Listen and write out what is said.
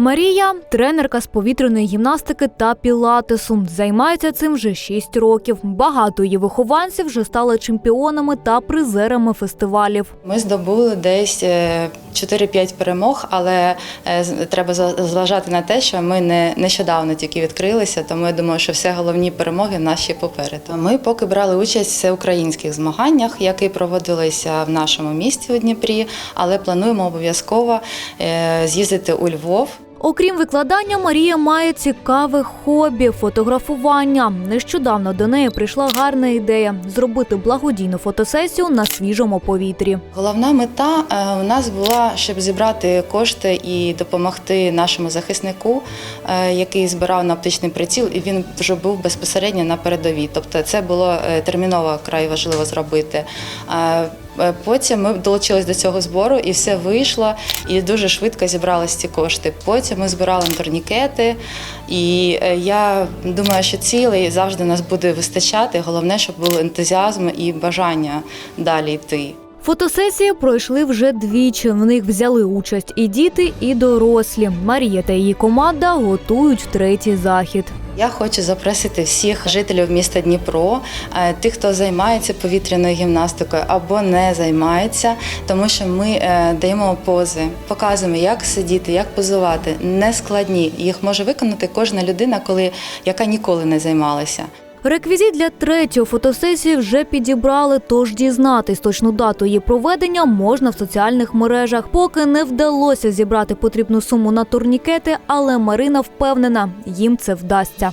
Марія тренерка з повітряної гімнастики та пілатесу. Займається цим вже 6 років. Багато її вихованців вже стали чемпіонами та призерами фестивалів. Ми здобули десь е, 4-5 перемог, але е, треба зважати на те, що ми не нещодавно тільки відкрилися, тому я думаю, що всі головні перемоги ще попереду. Ми поки брали участь в всеукраїнських змаганнях, які проводилися в нашому місті у Дніпрі, але плануємо обов'язково е, з'їздити у Львов. Окрім викладання, Марія має цікаве хобі фотографування. Нещодавно до неї прийшла гарна ідея зробити благодійну фотосесію на свіжому повітрі. Головна мета е, у нас була, щоб зібрати кошти і допомогти нашому захиснику, е, який збирав на оптичний приціл, і він вже був безпосередньо на передовій. Тобто, це було е, терміново край важливо зробити. Е, Потім ми долучились до цього збору, і все вийшло, і дуже швидко зібрались ці кошти. Потім ми збирали турнікети, і е, я думаю, що цілий завжди нас буде вистачати. Головне, щоб був ентузіазм і бажання далі йти. Фотосесії пройшли вже двічі. В них взяли участь і діти, і дорослі. Марія та її команда готують третій захід. Я хочу запросити всіх жителів міста Дніпро, е, тих, хто займається повітряною гімнастикою або не займається, тому що ми е, даємо пози, показуємо, як сидіти, як позувати. Не складні. Їх може виконати кожна людина, коли яка ніколи не займалася. Реквізит для третьої фотосесії вже підібрали, тож дізнатись точну дату її проведення можна в соціальних мережах. Поки не вдалося зібрати потрібну суму на турнікети, але Марина впевнена, їм це вдасться.